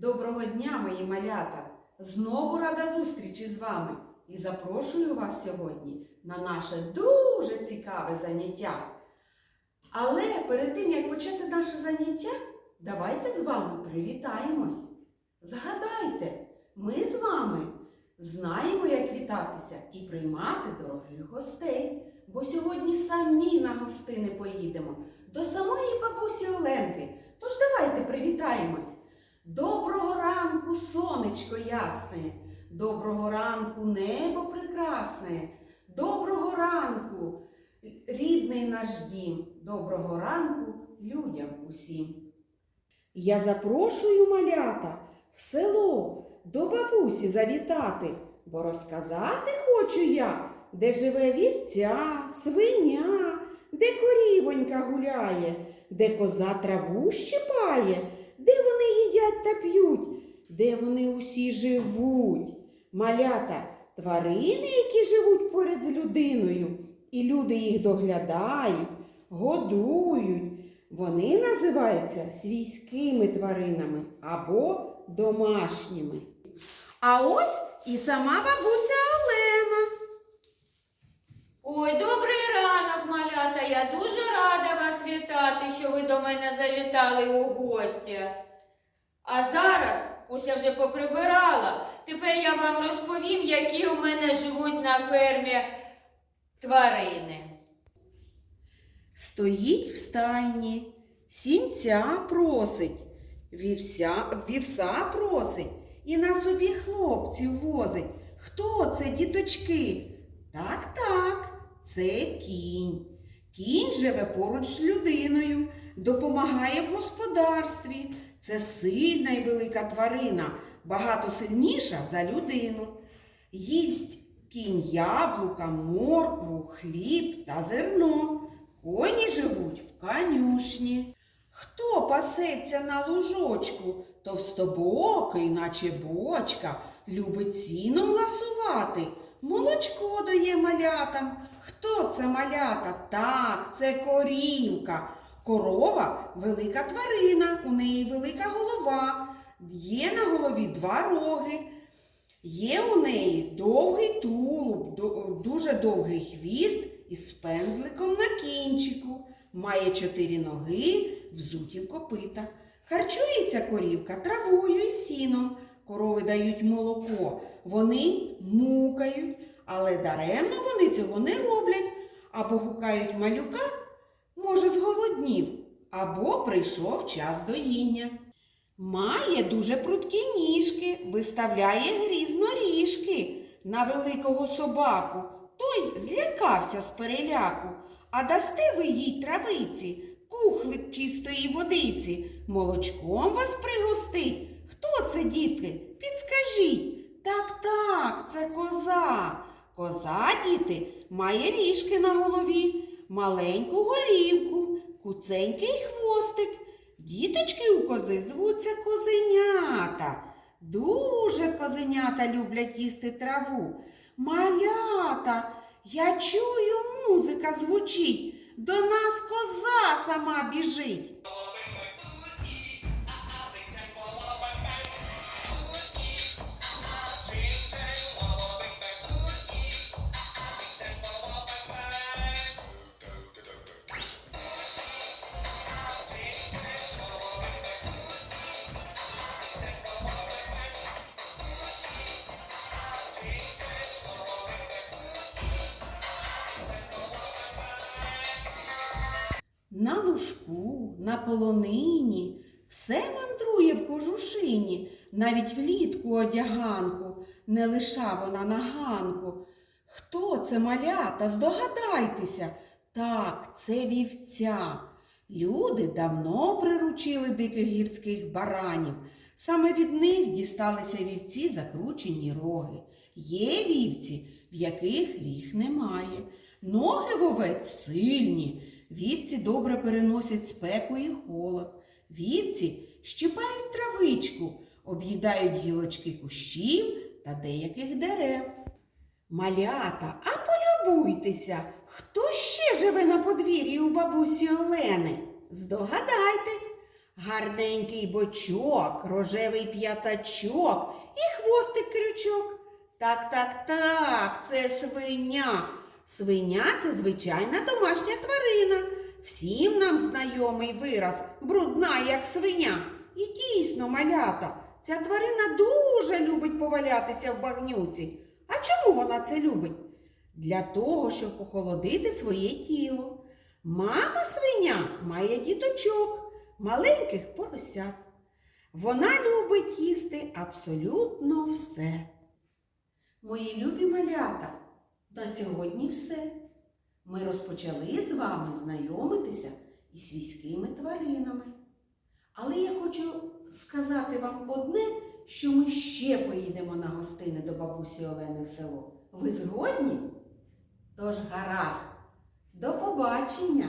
Доброго дня, мої малята! Знову рада зустрічі з вами і запрошую вас сьогодні на наше дуже цікаве заняття. Але перед тим, як почати наше заняття, давайте з вами привітаємось. Згадайте, ми з вами знаємо, як вітатися і приймати дорогих гостей, бо сьогодні самі на гостини поїдемо до самої бабусі Оленки. Тож давайте привітаємось. Доброго ранку, сонечко ясне, доброго ранку, небо прекрасне, доброго ранку, рідний наш дім, доброго ранку людям усім. Я запрошую малята в село до бабусі завітати, бо розказати хочу я, де живе вівця, свиня, де корівонька гуляє, де коза траву щипає, де вони їдять та п'ють, де вони усі живуть. Малята, тварини, які живуть поряд з людиною, і люди їх доглядають, годують. Вони називаються свійськими тваринами або домашніми. А ось і сама бабуся Олена. Ой, добрий ранок, малята. Я дуже рада вас вітати, що ви до мене завітали у гості. А зараз ось я вже поприбирала. Тепер я вам розповім, які у мене живуть на фермі тварини. Стоїть в стайні, сінця просить, вівся, вівса просить і на собі хлопців возить. Хто це, діточки? Так, так, це кінь. Кінь живе поруч з людиною, допомагає в господарстві. Це сильна і велика тварина, багато сильніша за людину. Їсть кінь яблука, моркву, хліб та зерно. Коні живуть в конюшні. Хто пасеться на лужочку, товстобокий, наче бочка, любить сіном ласувати, молочко дає малятам. Хто це малята? Так, це корівка. Корова велика тварина, у неї велика голова. Є на голові два роги. Є у неї довгий тулуб, дуже довгий хвіст із пензликом на кінчику. Має чотири ноги, взуті в копита. Харчується корівка травою і сіном. Корови дають молоко. Вони мукають, але даремно вони цього не роблять. Або гукають малюка, може, зголоднів, або прийшов час доїння. Має дуже прудкі ніжки, виставляє грізно ріжки на великого собаку. Той злякався з переляку. А дасте ви їй травиці, кухлик чистої водиці, молочком вас пригостить. Хто це, дітки? Підскажіть. Так, так, це коза. Коза, діти, має ріжки на голові, маленьку голівку, куценький хвостик. Діточки у кози звуться козенята. Дуже козенята люблять їсти траву. Малята, я чую, музика звучить. До нас коза сама біжить. На лужку, на полонині, все мандрує в кожушині, навіть влітку одяганку, не лиша вона на ганку. Хто це малята? Здогадайтеся. Так, це вівця. Люди давно приручили диких гірських баранів. Саме від них дісталися вівці закручені роги. Є вівці, в яких ріг немає. Ноги вовець сильні. Вівці добре переносять спеку і холод. Вівці щипають травичку, об'їдають гілочки кущів та деяких дерев. Малята, а полюбуйтеся, хто ще живе на подвір'ї у бабусі Олени? Здогадайтесь, гарненький бочок, рожевий п'ятачок і хвостик крючок. Так, так, так, це свиня. Свиня це звичайна домашня тварина. Всім нам знайомий вираз брудна, як свиня. І дійсно, малята, ця тварина дуже любить повалятися в багнюці. А чому вона це любить? Для того, щоб охолодити своє тіло. Мама свиня має діточок, маленьких поросят. Вона любить їсти абсолютно все. Мої любі малята, на сьогодні все. Ми розпочали з вами знайомитися із свійськими тваринами. Але я хочу сказати вам одне, що ми ще поїдемо на гостини до бабусі Олени в село. Ви згодні? Тож гаразд, до побачення!